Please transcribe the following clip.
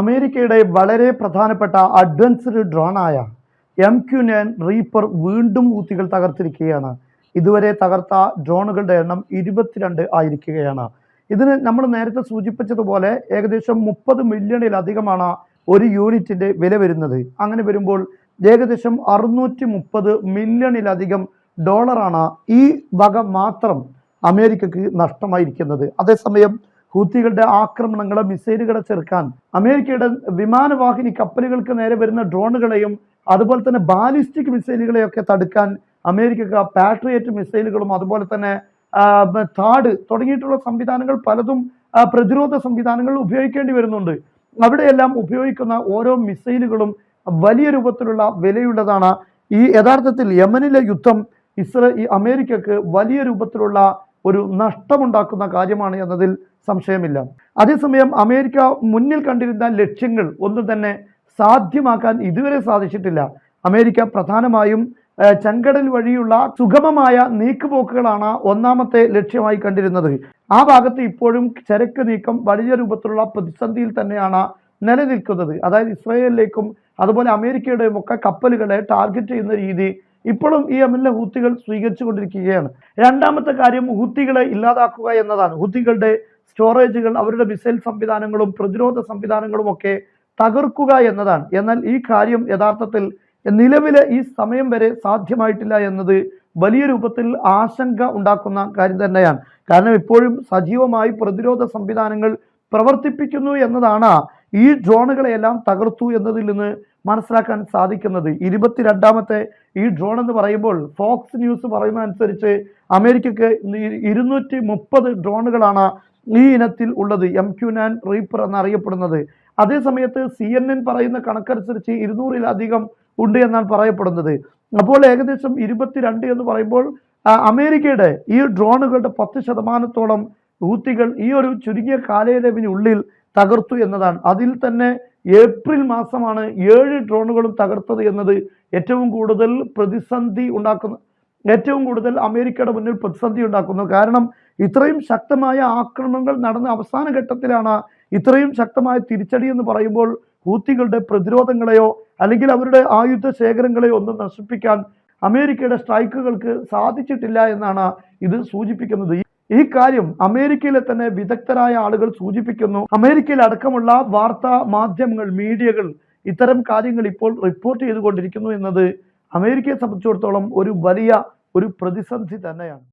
അമേരിക്കയുടെ വളരെ പ്രധാനപ്പെട്ട അഡ്വൻസ്ഡ് ഡ്രോണായ എം ക്യു നയൻ റീപ്പർ വീണ്ടും ഊത്തികൾ തകർത്തിരിക്കുകയാണ്. ഇതുവരെ തകർത്ത ഡ്രോണുകളുടെ എണ്ണം ഇരുപത്തിരണ്ട് ആയിരിക്കുകയാണ്. ഇതിന് നമ്മൾ നേരത്തെ സൂചിപ്പിച്ചതുപോലെ ഏകദേശം മുപ്പത് മില്യണിലധികമാണ് ഒരു യൂണിറ്റിന്റെ വില വരുന്നത്. അങ്ങനെ വരുമ്പോൾ ഏകദേശം അറുന്നൂറ്റി മുപ്പത് മില്യണിലധികം ഡോളറാണ് ഈ വക മാത്രം അമേരിക്കക്ക് നഷ്ടമായിരിക്കുന്നത്. അതേസമയം ഹൂത്തികളുടെ ആക്രമണങ്ങളെ മിസൈലുകളെ ചെറുക്കാൻ അമേരിക്കയുടെ വിമാനവാഹിനി കപ്പലുകൾക്ക് നേരെ വരുന്ന ഡ്രോണുകളെയും അതുപോലെ തന്നെ ബാലിസ്റ്റിക് മിസൈലുകളെയൊക്കെ തടുക്കാൻ അമേരിക്കക്ക് പാട്രിയറ്റ് മിസൈലുകളും അതുപോലെ തന്നെ താട് തുടങ്ങിയിട്ടുള്ള സംവിധാനങ്ങൾ പലതും പ്രതിരോധ സംവിധാനങ്ങൾ ഉപയോഗിക്കേണ്ടി വരുന്നുണ്ട്. അവിടെയെല്ലാം ഉപയോഗിക്കുന്ന ഓരോ മിസൈലുകളും വലിയ രൂപത്തിലുള്ള വിലയുള്ളതാണ്. ഈ യഥാർത്ഥത്തിൽ യമനിലെ യുദ്ധം ഇസ്ര അമേരിക്കക്ക് വലിയ രൂപത്തിലുള്ള ഒരു നഷ്ടമുണ്ടാക്കുന്ന കാര്യമാണ് എന്നതിൽ സംശയമില്ല. അതേസമയം അമേരിക്ക മുന്നിൽ കണ്ടിരുന്ന ലക്ഷ്യങ്ങൾ ഒന്നും തന്നെ സാധ്യമാക്കാൻ ഇതുവരെ സാധിച്ചിട്ടില്ല. അമേരിക്ക പ്രധാനമായും ചങ്കടൽ വഴിയുള്ള സുഗമമായ നീക്കുപോക്കുകളാണ് ഒന്നാമത്തെ ലക്ഷ്യമായി കണ്ടിരുന്നത്. ആ ഭാഗത്ത് ഇപ്പോഴും ചരക്ക് നീക്കം വലിയ രൂപത്തിലുള്ള പ്രതിസന്ധിയിൽ തന്നെയാണ് നിലനിൽക്കുന്നത്. അതായത് ഇസ്രായേലിലേക്കും അതുപോലെ അമേരിക്കയുടെയും ഒക്കെ കപ്പലുകളെ ടാർഗറ്റ് ചെയ്യുന്ന രീതി ഇപ്പോഴും ഈ യമനിലെ ഹൂത്തികൾ സ്വീകരിച്ചു കൊണ്ടിരിക്കുകയാണ്. രണ്ടാമത്തെ കാര്യം ഹൂത്തികളെ ഇല്ലാതാക്കുക എന്നതാണ്. ഹൂത്തികളുടെ സ്റ്റോറേജുകൾ അവരുടെ മിസൈൽ സംവിധാനങ്ങളും പ്രതിരോധ സംവിധാനങ്ങളും ഒക്കെ തകർക്കുക എന്നതാണ്. എന്നാൽ ഈ കാര്യം യഥാർത്ഥത്തിൽ നിലവിലെ ഈ സമയം വരെ സാധ്യമായിട്ടില്ല എന്നത് വലിയ രൂപത്തിൽ ആശങ്ക ഉണ്ടാക്കുന്ന കാര്യം തന്നെയാണ്. കാരണം ഇപ്പോഴും സജീവമായി പ്രതിരോധ സംവിധാനങ്ങൾ പ്രവർത്തിപ്പിക്കുന്നു എന്നതാണ് ഈ ഡ്രോണുകളെയെല്ലാം തകർത്തു എന്നതിൽ നിന്ന് മനസ്സിലാക്കാൻ സാധിക്കുന്നത്. ഇരുപത്തിരണ്ടാമത്തെ ഈ ഡ്രോൺ എന്ന് പറയുമ്പോൾ ഫോക്സ് ന്യൂസ് പറയുന്ന അനുസരിച്ച് അമേരിക്കക്ക് ഇരുന്നൂറ്റി മുപ്പത് ഡ്രോണുകളാണ് ഈ ഇനത്തിൽ ഉള്ളത്. എം ക്യു നാൻ റീപ്പർ എന്നറിയപ്പെടുന്നത്. അതേസമയത്ത് സി എൻ എൻ പറയുന്ന കണക്കനുസരിച്ച് ഇരുന്നൂറിലധികം ഉണ്ട് എന്നാണ് പറയപ്പെടുന്നത്. അപ്പോൾ ഏകദേശം ഇരുപത്തിരണ്ട് എന്ന് പറയുമ്പോൾ അമേരിക്കയുടെ ഈ ഡ്രോണുകളുടെ പത്ത് ശതമാനത്തോളം ഹൂത്തികൾ ഈ ഒരു ചുരുങ്ങിയ കാലയളവിനുള്ളിൽ തകർത്തു എന്നതാണ്. അതിൽ തന്നെ ഏപ്രിൽ മാസമാണ് ഏഴ് ഡ്രോണുകളും തകർത്തത് എന്നത് ഏറ്റവും കൂടുതൽ പ്രതിസന്ധി ഉണ്ടാക്കുന്ന ഏറ്റവും കൂടുതൽ അമേരിക്കയുടെ മുന്നിൽ പ്രതിസന്ധി ഉണ്ടാക്കുന്നു കാരണം ഇത്രയും ശക്തമായ ആക്രമണങ്ങൾ നടന്ന അവസാന ഘട്ടത്തിലാണ് ഇത്രയും ശക്തമായ തിരിച്ചടി എന്ന് പറയുമ്പോൾ ഹൂത്തികളുടെ പ്രതിരോധങ്ങളെയോ അല്ലെങ്കിൽ അവരുടെ ആയുധ ശേഖരങ്ങളെയോ ഒന്നും നശിപ്പിക്കാൻ അമേരിക്കയുടെ സ്ട്രൈക്കുകൾക്ക് സാധിച്ചിട്ടില്ല എന്നാണ് ഇത് സൂചിപ്പിക്കുന്നത്. ഈ കാര്യം അമേരിക്കയിലെ തന്നെ വിദഗ്ധരായ ആളുകൾ സൂചിപ്പിക്കുന്നു. അമേരിക്കയിൽ അടക്കമുള്ള വാർത്താ മാധ്യമങ്ങൾ മീഡിയകൾ ഇത്തരം കാര്യങ്ങൾ ഇപ്പോൾ റിപ്പോർട്ട് ചെയ്തുകൊണ്ടിരിക്കുന്നു എന്നത് അമേരിക്കയെ സംബന്ധിച്ചിടത്തോളം ഒരു വലിയ ഒരു പ്രതിസന്ധി തന്നെയാണ്.